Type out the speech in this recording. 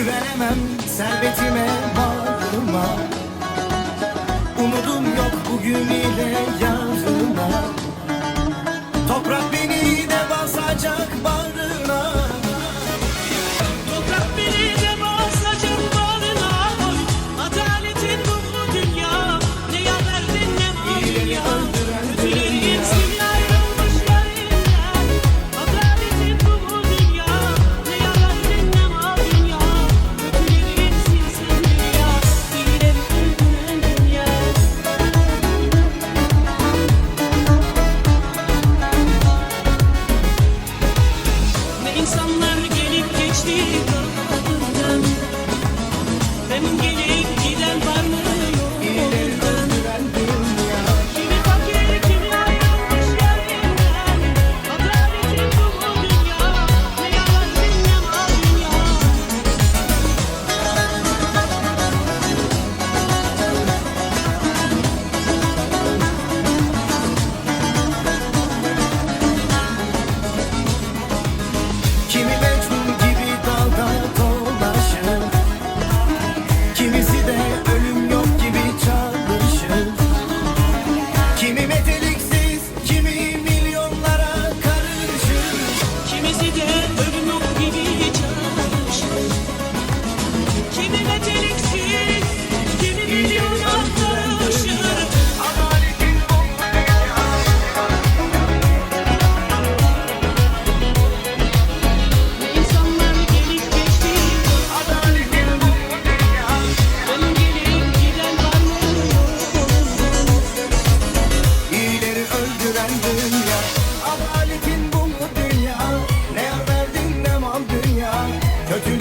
Güvenemem servetime varlığıma Umudum yok bugün ile yarına İnsanlar gelip geçti kapıdan Ben. Gelip öldüren dünya. Adaletin bu mu dünya? Ne verdin ne mal dünya? Kötü